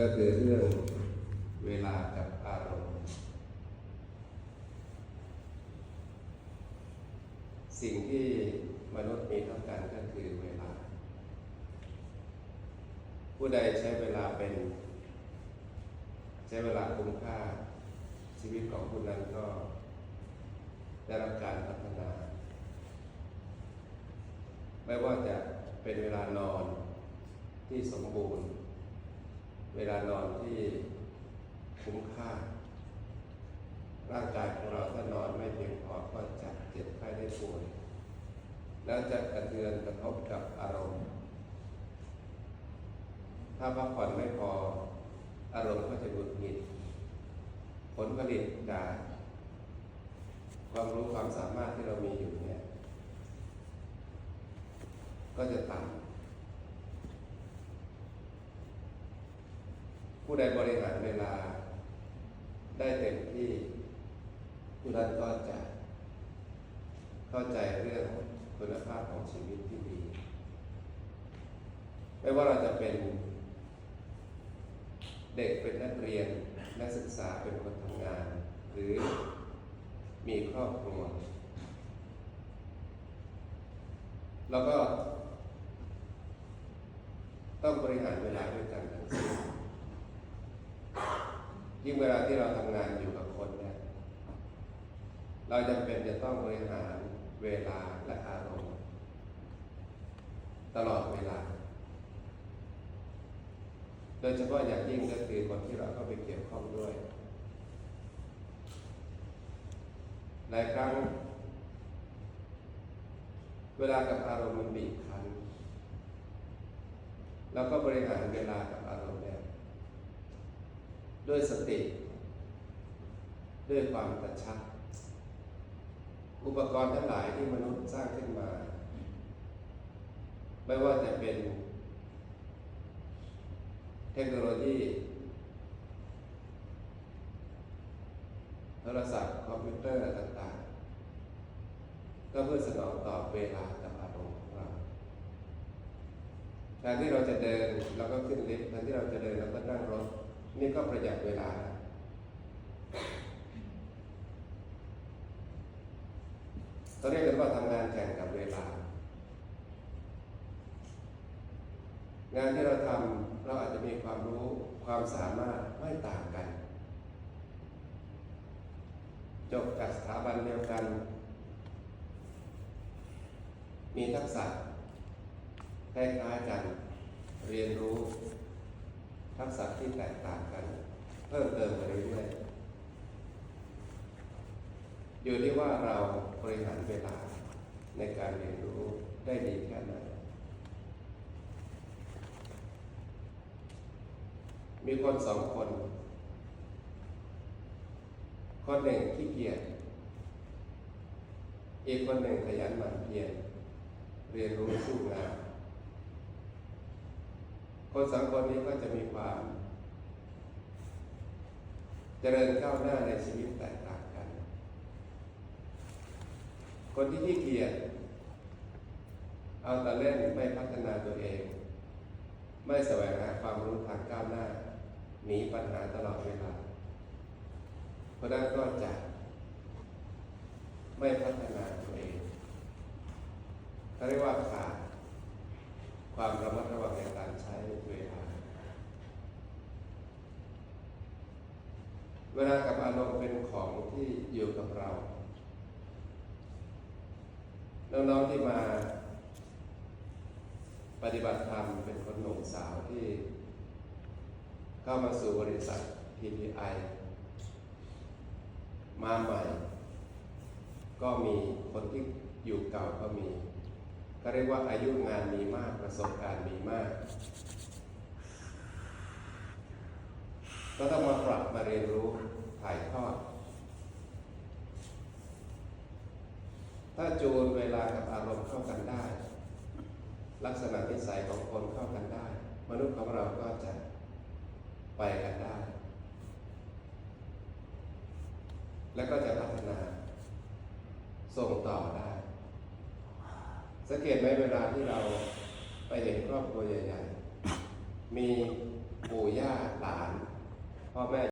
ก็คือเรื่องเวลากับอารมณ์ สิ่งที่มนุษย์มีเท่ากันก็คือเวลา ผู้ใดใช้เวลาเป็น ใช้เวลาคุ้มค่า ชีวิตของผู้นั้นก็ได้รับการพัฒนา ไม่ว่าจะเป็นเวลานอนที่สมบูรณ์ เวลานอนที่คุ้มค่า ร่างกายของเราถ้านอนไม่เพียงพอก็จะเจ็บไข้ได้ป่วยแล้วจะกระเทือนกระทบกับอารมณ์ ถ้าพักผ่อนไม่พออารมณ์ก็จะหงุดหงิด ผลผลิตจากความรู้ความสามารถที่เรามีอยู่เนี่ย ก็จะต่ำ ผู้ใดบริหารเวลา ได้เต็มที่ผู้นั้นก็จะ เข้าใจเรื่องคุณภาพของชีวิตที่ดี ไม่ว่าเราจะเป็นเด็กเป็นนักเรียน นักศึกษาเป็นคนทำงาน หรือมีครอบครัว แล้วก็ ต้องบริหารเวลาด้วยกันทั้งสิ้น ยิ่งเวลาที่เราทำงานอยู่กับคนเนี่ย เราจำเป็นจะต้องบริหารเวลาและอารมณ์ตลอดเวลา โดยเฉพาะอย่างยิ่งก็คือคนที่เราเข้าไปเกี่ยวข้องด้วยหลายครั้ง เวลากับอารมณ์มันบีบคั้น แล้วก็บริหารเวลากับอารมณ์เนี่ย ด้วยสติ ด้วยความกระชับ อุปกรณ์ทั้งหลายที่มนุษย์สร้างขึ้นมา ไม่ว่าจะเป็น เทคโนโลยีโทรศัพท์คอมพิวเตอร์ต่างๆ ก็เพื่อสนองตอบเวลากับอารมณ์ของเราแทนที่เราจะเดินเราก็ขึ้นลิฟต์แทนที่เราจะเดินเราก็นั่งรถ นี่ก็ประหยัดเวลาเขาเรียกกันว่าทำงานแข่งกับเวลา งานที่เราทำเราอาจจะมีความรู้ความสามารถไม่ต่างกัน จบจากสถาบันเดียวกัน มีทักษะคล้ายๆกัน เรียนรู้ ที่แตกต่างกัน เพิ่มเติมไปเรื่อยๆอยู่ที่ว่าเราบริหารเวลาในการเรียนรู้ได้ดีแค่ไหนมีคนสองคน คนหนึ่งขี้เกียจอีกคนหนึ่งขยันหมั่นเพียรเรียนรู้สู้งานคนสองคนนี้ก็จะมีความ เจริญก้าวหน้าในชีวิตแตกต่างกัน คนที่ขี้เกียจเอาแต่เล่นไม่พัฒนาตัวเอง ไม่แสวงหาความรู้ทางก้าวหน้าหนีปัญหาตลอดเวลาเพราะนั้นก็จะไม่พัฒนาตัวเองเขาเรียกว่าขาดความระมัดระวังในการใช้เวลา เวลากับอารมณ์เป็นของที่อยู่กับเราน้องๆที่มาปฏิบัติธรรมเป็นคนหนุ่มสาวที่ เข้ามาสู่บริษัท PPI มาใหม่ ก็มีคนที่อยู่เก่าก็มี ก็เรียกว่าอายุงานมีมากประสบการณ์มีมาก ก็ต้องมาปรับมาเรียนรู้ถ่ายทอด ถ้าจูนเวลากับอารมณ์เข้ากันได้ ลักษณะนิสัยของคนเข้ากันได้ มนุษย์ของเราก็จะไปกันได้ แล้วก็จะพัฒนา ส่งต่อได้ สังเกตไหมเวลาที่เราไปเห็นครอบครัวใหญ่ๆ มีปู่ย่าหลาน พ่อแม่